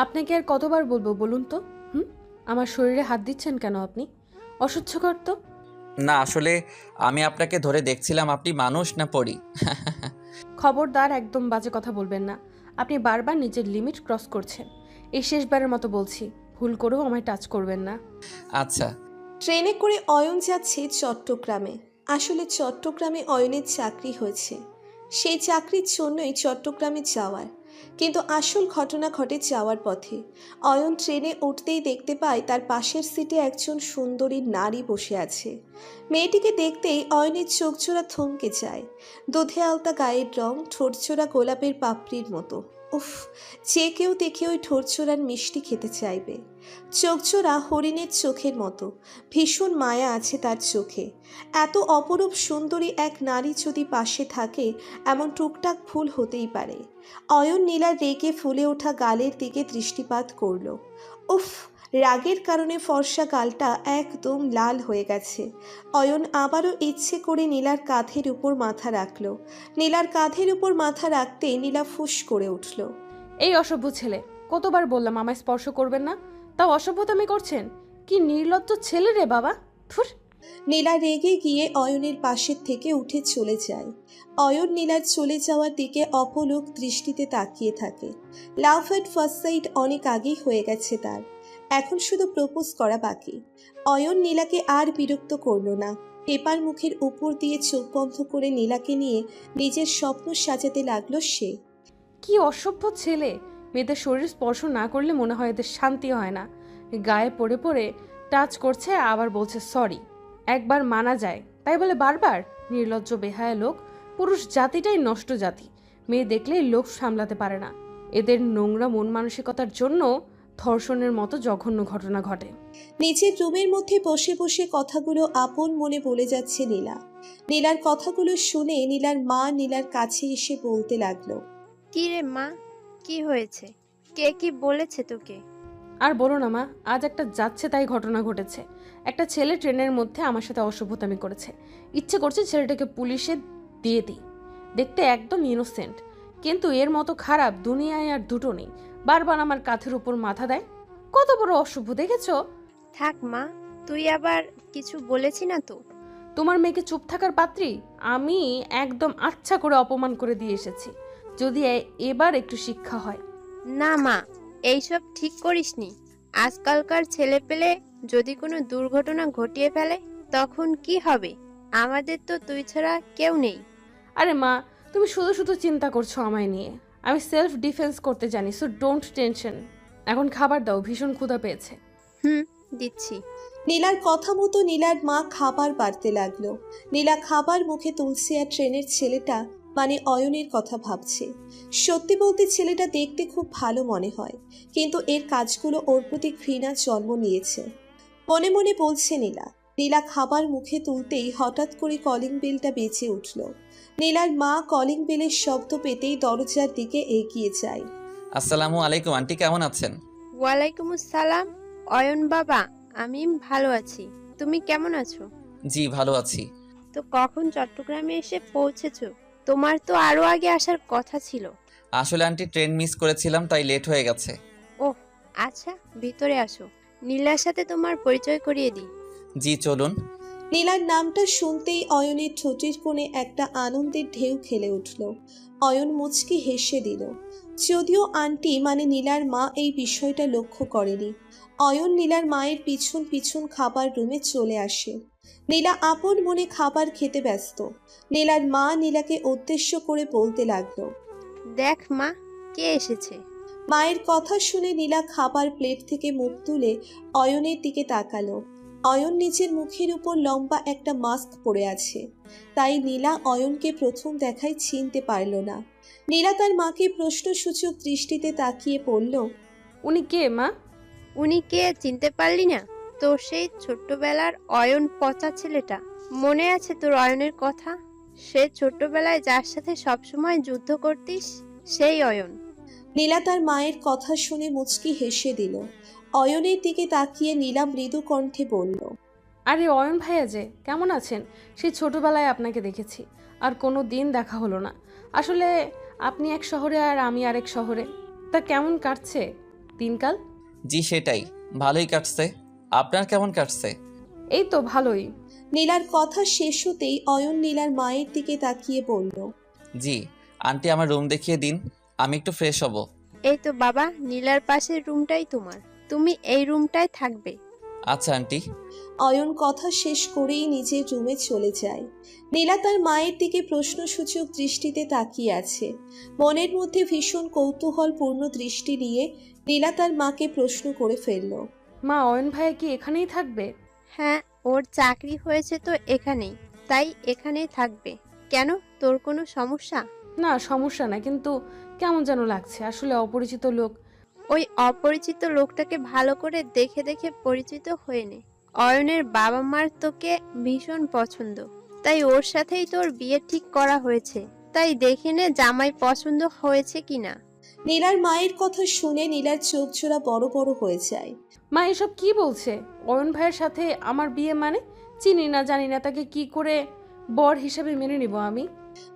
আপনাকে আর কতবার বলব বলুন তো? হুম? আমার শরীরে হাত দিচ্ছেন কেন আপনি? অসহ্যকর তো। না আসলে আমি আপনাকে ধরে দেখছিলাম আপনি মানুষ না পড়ি খবরদার একদম বাজে কথা বলবেন না। আপনি বারবার নিজের লিমিট ক্রস করছেন। এই শেষবারের মতো বলছি ভুল করেও আমায় টাচ করবেন না। আচ্ছা। ট্রেনে করে অয়ন যাচ্ছে চট্টগ্রামে। আসলে চট্টগ্রামে অয়নের চাকরি হয়েছে। সেই চাকরির জন্যই চট্টগ্রামে যাওয়ার। কিন্তু আসল ঘটনা ঘটে যাওয়ার পথে। অয়ন ট্রেনে উঠতেই দেখতে পায় তার পাশের সিটে একজন সুন্দরী নারী বসে আছে। মেয়েটিকে দেখতেই অয়নের চোখ চোরা থমকে যায়। দুধে আলতা গায়ের রং ঠোঁটচোরা গোলাপের পাপড়ির মতো। উফ, যে কেউ দেখে ওই ঠোরচোরার মিষ্টি খেতে চাইবে। চোখচোরা হরিণের চোখের মতো, ভীষণ মায়া আছে তার চোখে। এত অপরূপ সুন্দরী এক নারী যদি পাশে থাকে, এমন টুকটাক ফুল হতেই পারে। অয়ন নীলা রেগে ফুলে ওঠা গালের দিকে দৃষ্টিপাত করল। উফ রাগের কারণে ফর্সা গালটা একদম লাল হয়ে গেছে। অয়ন আবারও ইচ্ছে করে নীলার কাঁধের উপর মাথা রাখল। নীলার কাঁধের উপর মাথা রাখতে নীলা ফুস করে উঠল। এই অসভ্য ছেলে কতবার বললাম আমায় স্পর্শ করবেন না? তাও অসভ্যতামি করছেন? কি নির্লজ্জ ছেলে রে বাবা! ফুর নীলা রেগে গিয়ে অয়নের পাশের থেকে উঠে চলে যায়। অয়ন নীলার চলে যাওয়ার দিকে অপলোক দৃষ্টিতে তাকিয়ে থাকে। লাভ অ্যাট ফার্স্ট সাইড অনেক আগেই হয়ে গেছে তার। এখন শুধু প্রপোজ করা বাকি। অয়ন নীলাকে আর বিরক্ত করল না। পেপার মুখের উপর দিয়ে চোখ বন্ধ করে নীলাকে নিয়ে নিজের স্বপ্ন সাজাতে লাগল সে। কি অসভ্য ছেলে। মেয়েদের শরীর স্পর্শ না করলে মনে হয় এদের শান্তি হয় না। গায়ে পড়ে পড়ে টাচ করছে, আবার বলছে, সরি। একবার মানা যায়। তাই বলে বারবার? নির্লজ্জ, বেহায়া লোক। পুরুষ জাতিটাই নষ্ট জাতি। মেয়ে দেখলেই লোক সামলাতে পারে না। এদের নোংরা মন মানসিকতার জন্য ধর্ষণের মতো জঘন্য ঘটনা ঘটে। নিজের রুমের মধ্যে বসে বসে কথাগুলো আপন মনে বলে যাচ্ছে নীলা। নীলার কথাগুলো শুনে নীলার মা নীলার কাছে এসে বলতে লাগল কি রে মা? কি হয়েছে? কে কি বলেছে তোকে? আর বলো না মা আজ একটা যাচ্ছে তাই ঘটনা ঘটেছে। একটা ছেলে ট্রেনের মধ্যে আমার সাথে অসভ্যতামি করেছে। ইচ্ছে করছে ছেলেটাকে পুলিশে দিয়ে দিই। দেখতে একদম ইনোসেন্ট কিন্তু এর মতো খারাপ দুনিয়ায় আর দুটো নেই। বারবার আমার কাঁধের উপর মাথা দেয়। কত বড় অশুভ দেখেছ? থাক মা তুই আবার কিছু বলেছি না তো? তোমার মেয়েকে চুপ থাকার পাত্রী? আমি একদম আচ্ছা করে অপমান করে দিয়ে এসেছি। যদি এ- এবার একটু শিক্ষা হয়। না মা এইসব ঠিক করিসনি। আজকালকার ছেলে পেলে যদি কোনো দুর্ঘটনা ঘটিয়ে ফেলে তখন কি হবে? আমাদের তো তুই ছাড়া কেউ নেই। আরে মা তুমি শুধু শুধু চিন্তা করছ আমায় নিয়ে। আমি সেলফ ডিফেন্স করতে জানি সো ডোন্ট টেনশন এখন খাবার দাও, ভীষণ ক্ষুধা পেয়েছে। হুম, দিচ্ছি। নীলার কথা মতো নীলার মা খাবার বাড়তে লাগল। নীলা খাবার মুখে তুলছে আর ট্রেনের ছেলেটা মানে অয়নের কথা ভাবছে। সত্যি বলতে ছেলেটা দেখতে খুব ভালো মনে হয়, কিন্তু এর কাজগুলো ওর প্রতি ঘৃণা জন্ম নিয়েছে। মনে মনে বলছে নীলা নীলা খাবার মুখে তুলতেই হঠাৎ করে কলিং বেলটা বেজে উঠল। নীলার মা কলিং বেলের শব্দ পেতেই দরজার দিকে এগিয়ে যায়। আসসালামু আলাইকুম আন্টি কেমন আছেন? ওয়ালাইকুম আসসালাম। অয়ন বাবা আমি ভালো আছি। তুমি কেমন আছো? জি ভালো আছি। তো কখন চট্টগ্রামে এসে পৌঁছেছো? তোমার তো আরও আগে আসার কথা ছিল। আসলে আন্টি ট্রেন মিস করেছিলাম তাই লেট হয়ে গেছে। ওহ আচ্ছা ভিতরে আসো। নীলার সাথে তোমার পরিচয় করিয়ে দিই। জি চলুন। নীলার নামটা শুনতেই অয়নের ঠোঁটের কোণে একটা আনন্দের ঢেউ খেলে উঠল। অয়ন মুচকি হেসে দিল যদিও আন্টি মানে নীলার মা এই বিষয়টা লক্ষ্য করেনি। অয়ন নীলার মায়ের পিছন পিছন খাবার রুমে চলে আসে। নীলা আপন মনে খাবার খেতে ব্যস্ত। নীলার মা নীলাকে উদ্দেশ্য করে বলতে লাগল দেখ মা কে এসেছে? মায়ের কথা শুনে নীলা খাবার প্লেট থেকে মুখ তুলে অয়নের দিকে তাকালো। অয়ন নিজের মুখের উপর লম্বা একটা মাস্ক পরে আছে। তাই নীলা অয়নকে প্রথম দেখায় চিনতে পারল না। নীলা তার মাকে প্রশ্নসূচক দৃষ্টিতে তাকিয়ে পড়ল উনি কে মা? উনি কে চিনতে পারলি না? তোর সেই ছোট্টবেলার অয়ন পচা ছেলেটা। মনে আছে তোর অয়নের কথা? সে ছোট্টবেলায় যার সাথে সবসময় যুদ্ধ করতিস সেই অয়ন। নীলা তার মায়ের কথা শুনে মুচকি হেসে দিল অয়নের দিকে তাকিয়ে নীলা মৃদু কণ্ঠে বলল আরে অয়ন ভাইয়া যে কেমন আছেন? সেই ছোটবেলায় আপনাকে দেখেছি আর কোনো দিন দেখা হলো না। আসলে আপনি এক শহরে আর আমি আরেক শহরে তা কেমন কাটছে? দিনকাল? জি সেটাই। ভালোই কাটছে। আপনার কেমন কাটছে? এই তো ভালোই। নীলার কথা শেষ হতেই অয়ন নীলার মায়ের দিকে তাকিয়ে বলল জি আন্টি আমার রুম দেখিয়ে দিন আমি একটু ফ্রেশ হব। এই তো বাবা নীলার পাশের রুমটাই তোমার। তুমি এই রুমটায় থাকবে। আচ্ছা আন্টি। অয়ন কথা শেষ করেই নিজের রুমে চলে যায়। নীলা তার মায়ের দিকে প্রশ্নসূচক দৃষ্টিতে তাকিয়ে আছে। মনের মধ্যে ভীষণ কৌতূহলপূর্ণ দৃষ্টি নিয়ে নীলা তার মাকে প্রশ্ন করে ফেলল মা অয়ন ভাইয়া কি এখানেই থাকবে? হ্যাঁ ওর চাকরি হয়েছে তো এখানেই তাই এখানেই থাকবে। কেন? তোর কোনো সমস্যা? না সমস্যা না কিন্তু কেমন যেন লাগছে। আসলে অপরিচিত লোক ওই অপরিচিত লোকটাকে ভালো করে দেখে দেখে পরিচিত হয়ে নে অয়নের বাবা মার তোকে ভীষণ পছন্দ। তাই ওর সাথেই তোর বিয়ে ঠিক করা হয়েছে। তাই দেখে নে জামাই পছন্দ হয়েছে কিনা। নীলার মায়ের কথা শুনে নীলার চোখ জোড়া বড় বড় হয়ে যায়। মা এসব কি বলছে? অয়ন ভাইয়ের সাথে আমার বিয়ে মানে? চিনি না জানি না তাকে কি করে বর হিসাবে মেনে নিব আমি?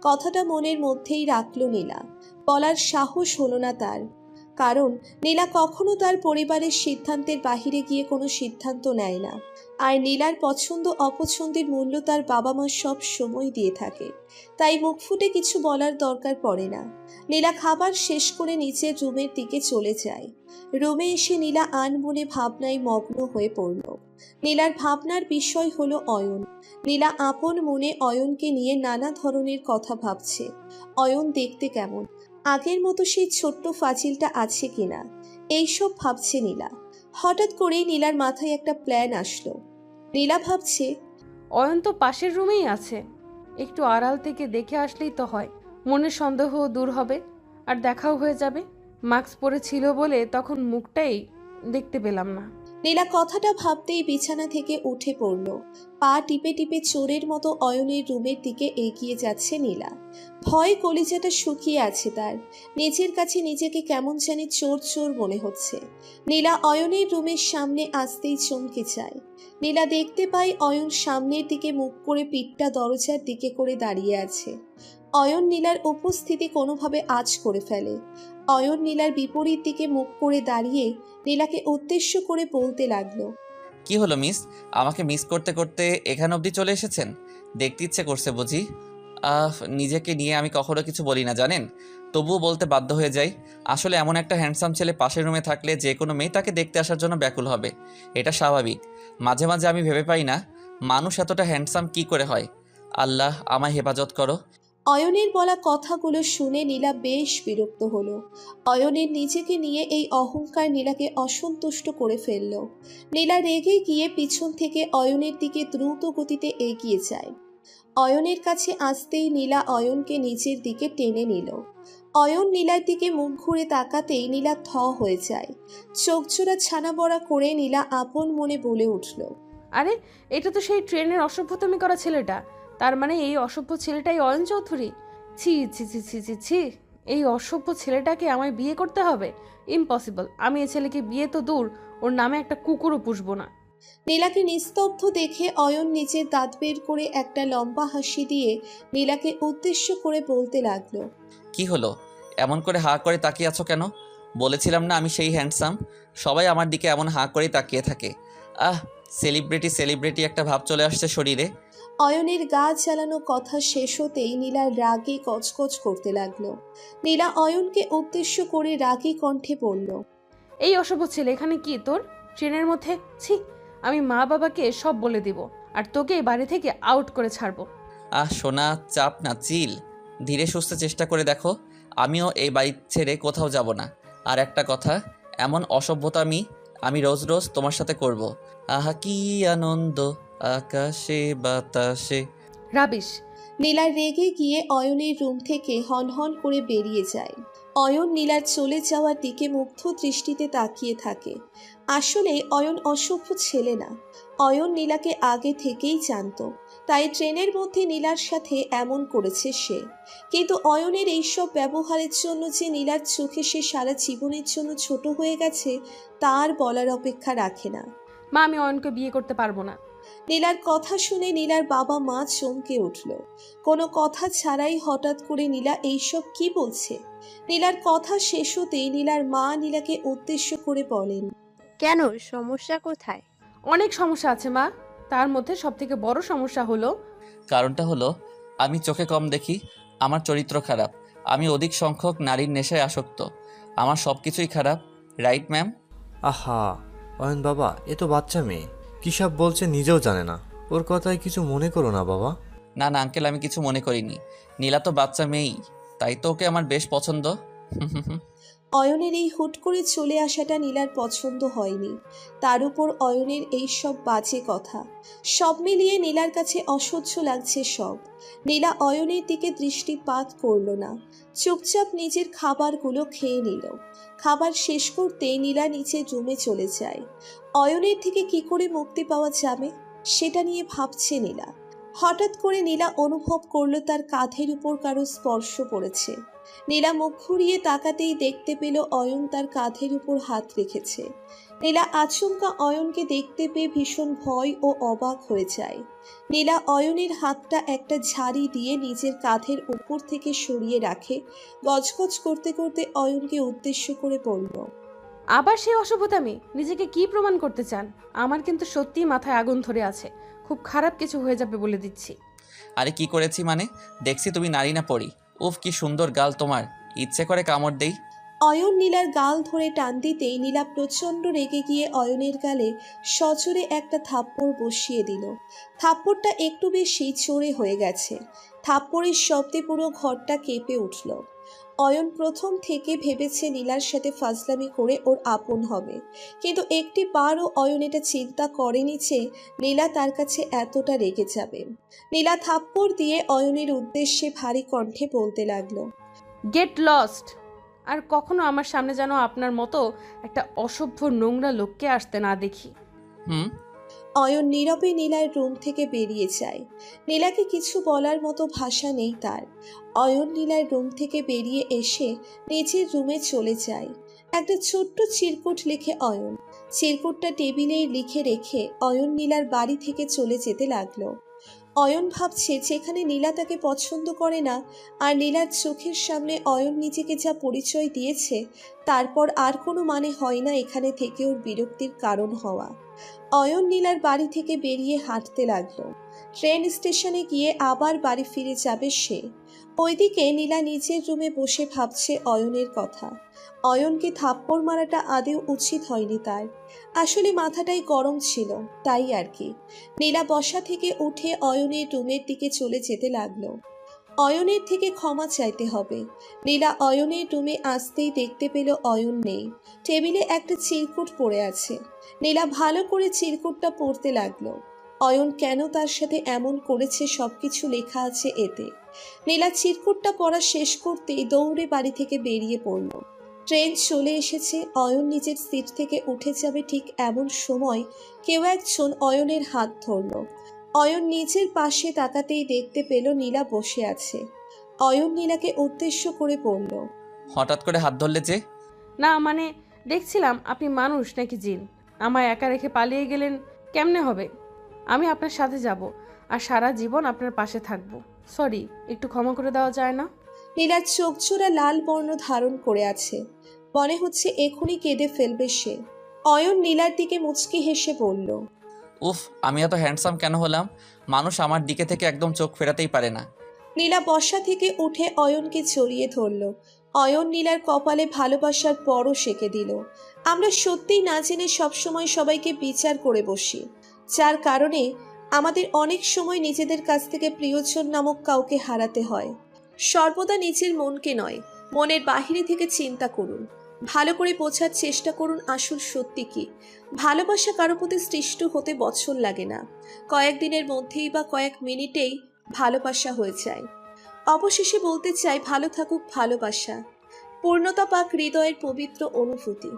কথাটা মনের মধ্যেই রাখল নীলা। বলার সাহস হলো না তার। কারণ নীলা কখনো তার পরিবারের সিদ্ধান্তের বাহিরে গিয়ে কোনো সিদ্ধান্ত নেয় না। আর নীলার পছন্দ অপছন্দের মূল্য তার বাবা মা সব সময় দিয়ে থাকে। তাই মুখ ফুটে কিছু বলার দরকার পড়ে না। নীলা খাবার শেষ করে নিচের রুমের দিকে চলে যায়। রুমে এসে নীলা আনমনে ভাবনায় মগ্ন হয়ে পড়ল। নীলার ভাবনার বিষয় হলো অয়ন। নীলা আপন মনে অয়নকে নিয়ে নানা ধরনের কথা ভাবছে। অয়ন দেখতে কেমন? আগের মতো সেই ছোট্ট ফাজিলটা আছে কিনা? এইসব ভাবছে নীলা। হঠাৎ করেই নীলার মাথায় একটা প্ল্যান আসলো। নীলা ভাবছে, অয়ন তো পাশের রুমেই আছে। একটু আড়াল থেকে দেখে আসলেই তো হয় মনের সন্দেহ দূর হবে। আর দেখাও হয়ে যাবে। মাস্ক পরে ছিল বলে তখন মুখটাই দেখতে পেলাম না। নীলা কথাটা ভাবতেই বিছানা থেকে উঠে পড়ল। পা টিপে টিপে চোরের মতো অয়নের রুমের দিকে এগিয়ে যাচ্ছে নীলা। ভয় কলিজাটা শুকিয়ে আছে তার। নিজের কাছে নিজেকে কেমন জানি চোর চোর মনে হচ্ছে। নীলা অয়নের রুমের সামনে আসতেই চমকে যায়। নীলা দেখতে পাই অয়ন সামনের দিকে মুখ করে পিঠটা দরজার দিকে করে দাঁড়িয়ে আছে। অয়ন নীলার উপস্থিতি কোনোভাবে আজ করে ফেলে। অয়ন নীলার বিপরীত দিকে মুখ করে দাঁড়িয়ে নীলাকে উদ্দেশ্য করে বলতে লাগল, কি হলো মিস? আমাকে মিস করতে করতে এখান অবধি চলে এসেছেন? দেখতে ইচ্ছে করছে বুঝি। আহ, নিজেকে নিয়ে আমি কখনো কিছু বলি না, জানেন? তবুও বলতে বাধ্য হয়ে যাই। আসলে এমন একটা হ্যান্ডসাম ছেলে পাশের রুমে থাকলে যে কোনো মেয়ে তাকে দেখতে আসার জন্য ব্যাকুল হবে। এটা স্বাভাবিক। মাঝে মাঝে আমি ভেবে পাই না, মানুষ এতটা হ্যান্ডসাম কি করে হয়? আল্লাহ, আমায় হেফাজত করো। অয়নের বলা কথাগুলো শুনে নীলা বেশ বিরক্ত হলো। অয়নের নিজেকে নিয়ে এই অহংকার নীলাকে অসন্তুষ্ট করে ফেলল। নীলা রেগে গিয়ে পিছন থেকে অয়নের দিকে দ্রুত গতিতে এগিয়ে যায়। অয়নের কাছে আসতেই নীলা অয়নকে নিচের দিকে টেনে নিল। অয়ন নীলার দিকে মুখ ঘুরে তাকাতেই নীলা থ হয়ে যায়। চোখজোড়া ছানা বড়া করে নীলা আপন মনে বলে উঠল, আরে, এটা তো সেই ট্রেনের অসভ্যতমি করা ছেলেটা। তার মানে এই অসভ্য ছেলেটাই অয়ন চৌধুরী? ছি ছি ছি ছি ছি ছি। এই অসভ্য ছেলেটাকে আমায় বিয়ে করতে হবে? ইম্পসিবল। আমি এই ছেলেকে বিয়ে তো দূর ওর নামে একটা কুকুরও পুষবো না। নীলাকে নিস্তব্ধ দেখে অয়ন নিজের দাঁত বের করে একটা লম্বা হাসি দিয়ে নীলাকে উদ্দেশ্য করে বলতে লাগল কি হলো? এমন করে হা করে তাকিয়ে আছো কেন? বলেছিলাম না আমি সেই হ্যান্ডসাম সবাই আমার দিকে এমন হাঁ করেই তাকিয়ে থাকে। আহ সেলিব্রিটি সেলিব্রিটি একটা ভাব চলে আসছে শরীরে। অয়নের গা জ্বালানো কথা শেষ হতেই নীলা রাগে কচকচ করতে লাগল। নীলা অয়নকে উদ্দেশ্য করে রাগী কণ্ঠে বলল এই অসভ্য ছেলে এখানে কি তোর? ট্রেনের মধ্যে? ছি আমি মা বাবাকে সব বলে দিব আর তোকে এই বাড়ি থেকে আউট করে ছাড়বো। আহ সোনা চাপ না চিল। ধীরে সুস্থে চেষ্টা করে দেখো আমিও এই বাড়ি ছেড়ে কোথাও যাব না। আর একটা কথা এমন অসভ্যতা আমি আমি রোজ রোজ তোমার সাথে করব। আহা কি আনন্দ। আকাশে বাতাসে। রাবিশ নীলা রেগে গিয়ে অয়নের রুম থেকে হনহন করে বেরিয়ে যায়। অয়ন নীলার চলে যাওয়ার দিকে মুগ্ধ দৃষ্টিতে তাকিয়ে থাকে। আসলে অয়ন অসভ্য ছেলে না। অয়ন নীলাকে আগে থেকেই জানতো তাই ট্রেনের মধ্যে নীলার সাথে এমন করেছে সে। কিন্তু অয়নের এইসব ব্যবহারের জন্য যে নীলার চোখে সে সারা জীবনের জন্য ছোট হয়ে গেছে তার বলার অপেক্ষা রাখে না। মা আমি অয়নকে বিয়ে করতে পারব না। নীলার কথা শুনে নীলার বাবা মা চমকে উঠল। কোনো কথা ছাড়াই হঠাৎ করে নীলা এইসব কি বলছে? নীলার কথা শেষ হতেই নীলার মা নীলাকে উদ্দেশ্য করে বলেন কেন? সমস্যা কোথায়? অনেক সমস্যা আছে মা। তার মধ্যে সবথেকে বড় সমস্যা হলো কারণটা হলো আমি চোখে কম দেখি আমার চরিত্র খারাপ আমি অধিক সংখ্যক নারীর নেশায় আসক্ত আমার সব কিছুই খারাপ রাইট ম্যাম আহা অয়ন বাবা এ তো বাচ্চা মেয়ে। কী সব বলছে নিজেও জানে না। ওর কথায় কিছু মনে করো না বাবা। না না আঙ্কেল আমি কিছু মনে করিনি। নীলা তো বাচ্চা মেয়েই তাই তো ওকে আমার বেশ পছন্দ। অয়নের এই হুট করে চলে আসাটা নীলার পছন্দ হয়নি। তার উপর অয়নের এই সব বাজে কথা। সব মিলিয়ে নীলার কাছে অসহ্য লাগছে সব। নীলা অয়নের দিকে দৃষ্টিপাত করল না। চুপচাপ নিজের খাবারগুলো খেয়ে নিল। খাবার শেষ করতে নীলা নিচে জমে চলে যায়। অয়নের থেকে কি করে মুক্তি পাওয়া যাবে, সেটা নিয়ে ভাবছে নীলা। হঠাৎ করে নীলা অনুভব করল তার কাঁধের উপর কারও স্পর্শ পড়েছে। নীলা মুখ ঘুরিয়ে তাকাতেই দেখতে পেল অয়ন তার কাঁধের উপর হাত রেখেছে। নীলা আচমকা অয়নকে দেখতে পেয়ে ভীষণ ভয় ও অবাক হয়ে যায়। নীলা অয়নের হাতটা একটা ঝাড়ি দিয়ে নিজের কাঁধের উপর থেকে সরিয়ে রাখে। গজগজ করতে করতে অয়নকে উদ্দেশ্য করে বলল আবার সেই অসভ্যতামি নিজেকে কি প্রমাণ করতে চান? আমার কিন্তু সত্যিই মাথায় আগুন ধরে আছে। খুব খারাপ কিছু হয়ে যাবে বলে দিচ্ছি। আরে কি করেছি মানে? দেখছি তুমি নারী না পড়ি উফ, কি সুন্দর গাল তোমার। ইচ্ছে করে কামড় দেই। অয়ন নীলার গাল ধরে টান দিতেই নীলা প্রচণ্ড রেগে গিয়ে অয়নের গালে সচরে একটা থাপ্পড় বসিয়ে দিল। থাপ্পড়টা একটু বেশি চড়ে হয়ে গেছে। থাপ্পড়ের শব্দে পুরো ঘরটা কেঁপে উঠল। অয়ন প্রথম থেকে ভেবেছে নীলার সাথে ফাজলামি করে ওর আপন হবে। কিন্তু একটি বারও অয়ন এটা চিন্তা করেনি যে নীলা তার কাছে এতটা রেগে যাবে। নীলা থাপ্পড় দিয়ে অয়নের উদ্দেশ্যে ভারী কণ্ঠে বলতে লাগল গেট লস্ট আর কখনো আমার সামনে যেন আপনার মতো একটা অসভ্য নোংরা লোককে আসতে না দেখি। হুম? অয়ন নীরবে নীলার রুম থেকে বেরিয়ে যায়। নীলাকে কিছু বলার মতো ভাষা নেই তার। অয়ন নীলার রুম থেকে বেরিয়ে এসে নিজের রুমে চলে যায়। একটা ছোট্ট চিরকুট লিখে অয়ন। চিরকুটটা টেবিলেই লিখে রেখে অয়ন নীলার বাড়ি থেকে চলে যেতে লাগল। অয়ন ভাবছে যেখানে নীলা তাকে পছন্দ করে না, আর নীলার চোখের সামনে অয়ন নিজেকে যা পরিচয় দিয়েছে, তারপর আর কোনো মানে হয় না এখানে থেকে ওর বিরক্তির কারণ হওয়া। অয়ন নীলার বাড়ি থেকে বেরিয়ে হাঁটতে লাগল। ট্রেন স্টেশনে গিয়ে আবার বাড়ি ফিরে যাবে সে। ওইদিকে নীলা নিজের রুমে বসে ভাবছে অয়নের কথা। অয়নকে থাপ্পড় মারাটা আদেও উচিত হয়নি তার। আসলে মাথাটাই গরম ছিল, তাই আর কি। নীলা বসা থেকে উঠে অয়নের রুমের দিকে চলে যেতে লাগল। অয়নের থেকে ক্ষমা চাইতে হবে। নীলা অয়নের রুমে আসতেই দেখতে পেল অয়ন নেই। টেবিলে একটা চিরকুট পড়ে আছে। নীলা ভালো করে চিরকুটটা পড়তে লাগল। অয়ন কেন তার সাথে এমন করেছে সবকিছু লেখা আছে এতে? নীলা চিরকুটটা পড়া শেষ করতেই দৌড়ে বাড়ি থেকে বেরিয়ে পড়ল। ট্রেন চলে এসেছে অয়ন নিজের সিট থেকে উঠে যাবে ঠিক এমন সময় কেউ একজন অয়নের হাত ধরল। অয়ন নিজের পাশে তাকাতেই দেখতে পেল নীলা বসে আছে। অয়ন নীলাকে উদ্দেশ্য করে বলল হঠাৎ করে হাত ধরলে যে? না মানে দেখছিলাম আপনি মানুষ নাকি জিন। আমায় একা রেখে পালিয়ে গেলেন কেমনে হবে? আমি আপনার সাথে যাব আর সারা জীবন আপনার পাশে থাকব। সরি একটু ক্ষমা করে দেওয়া যায় না? নীলার চোখ জোড়া লাল বর্ণ ধারণ করে আছে। মনে হচ্ছে এখনই কেঁদে ফেলবে সে। অয়ন নীলার দিকে মুচকি হেসে বলল উফ আমি এত হ্যান্ডসাম কেন হলাম? মানুষ আমার দিকে থেকে একদম চোখ ফেরাতেই পারে না। নীলা বসা থেকে উঠে অয়নকে জড়িয়ে ধরল। অয়ন নীলার কপালে ভালোবাসার পরও সেঁকে দিল। আমরা সত্যিই না জেনে সবসময় সবাইকে বিচার করে বসি। যার কারণে আমাদের অনেক সময় নিজেদের কাছ থেকে প্রিয়জন নামক কাউকে হারাতে হয়। সর্বদা নিজের মনকে নয়, মনের বাহিরে থেকে চিন্তা করুন। ভালো করে বোঝার চেষ্টা করুন আসল সত্যি কি। ভালোবাসা কারও প্রতি সৃষ্ট হতে বছর লাগে না। কয়েকদিনের মধ্যেই বা কয়েক মিনিটেই ভালোবাসা হয়ে যায়। অবশেষে বলতে চাই, ভালো থাকুক ভালোবাসা। পূর্ণতা পাক হৃদয়ের পবিত্র অনুভূতি।